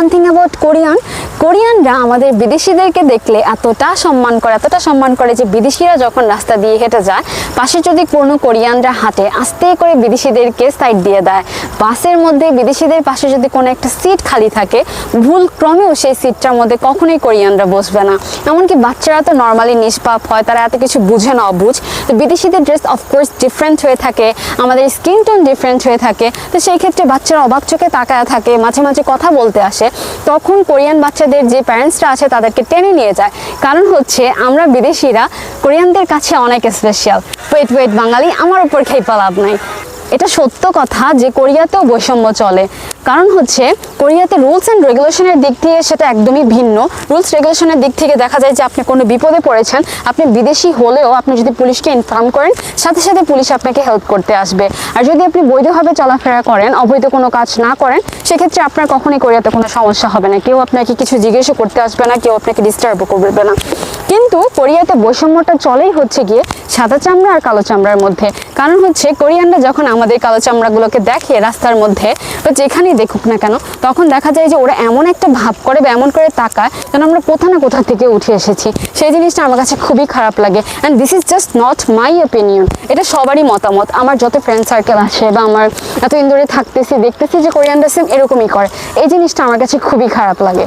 One thing about Korean কোরিয়ানরা আমাদের বিদেশিদেরকে দেখলে এতটা সম্মান করে, এতটা সম্মান করে যে বিদেশিরা যখন রাস্তা দিয়ে হেঁটে যায়, পাশে যদি কোনো কোরিয়ানরা হাঁটে, আস্তে করে বিদেশিদেরকে সাইড দিয়ে দেয়। বাসের মধ্যে বিদেশিদের পাশে যদি কোনো একটা সিট খালি থাকে, ভুল ক্রমেও সেই সিটটার মধ্যে কখনোই কোরিয়ানরা বসবে না। এমনকি বাচ্চারা তো নর্মালি নিষ্পাপ হয়, তারা এত কিছু বুঝে না অবুঝ। তো বিদেশিদের ড্রেস অফকোর্স ডিফারেন্ট হয়ে থাকে, আমাদের স্কিন টোন ডিফারেন্ট হয়ে থাকে। তো সেই ক্ষেত্রে বাচ্চারা অবাক চোখে তাকায় থাকে, মাঝে মাঝে কথা বলতে আসে। তখন কোরিয়ান বাচ্চাদের যে প্যারেন্টসরা আছে তাদেরকে টেনে নিয়ে যায়। কারণ হচ্ছে আমরা বিদেশিরা, কোরিয়ানদের কাছে অনেক স্পেশাল ওয়েট ওয়েট বাঙালি, আমার উপর খেয়ে লাভ নাই। এটা সত্য কথা যে কোরিয়াতেও বৈষম্য চলে। কারণ হচ্ছে কোরিয়াতে রুলস অ্যান্ড রেগুলেশনের দিক থেকে সেটা একদমই ভিন্ন। রুলস রেগুলেশনের দিক থেকে দেখা যায় যে আপনি কোনো বিপদে পড়েছেন, আপনি বিদেশি হলেও আপনি যদি পুলিশকে ইনফর্ম করেন, সাথে সাথে পুলিশ আপনাকে হেল্প করতে আসবে। আর যদি আপনি বৈধভাবে চলাফেরা করেন, অবৈধ কোনো কাজ না করেন, সেক্ষেত্রে আপনার কখনোই কোরিয়াতে কোনো সমস্যা হবে না। কেউ আপনাকে কিছু জিজ্ঞেসও করতে আসবে না, কেউ আপনাকে ডিস্টার্বও করবে না। কিন্তু কোরিয়াতে বৈষম্যটা চলেই হচ্ছে গিয়ে সাদা চামড়া আর কালো চামড়ার মধ্যে। কারণ হচ্ছে কোরিয়ানরা যখন আমাদের কালো চামড়াগুলোকে দেখে রাস্তার মধ্যে, বা যেখানেই দেখুক না কেন, তখন দেখা যায় যে ওরা এমন একটা ভাব করে বা এমন করে তাকায় যেন আমরা কোথা না কোথা থেকে উঠে এসেছি। সেই জিনিসটা আমার কাছে খুবই খারাপ লাগে। And this is just not my opinion এটা সবারই মতামত। আমার যত ফ্রেন্ড সার্কেল আছে বা আমার এত ইন্দোরে থাকতেছি, দেখতেছি যে কোরিয়ানরা সেম এরকমই করে। এই জিনিসটা আমার কাছে খুবই খারাপ লাগে।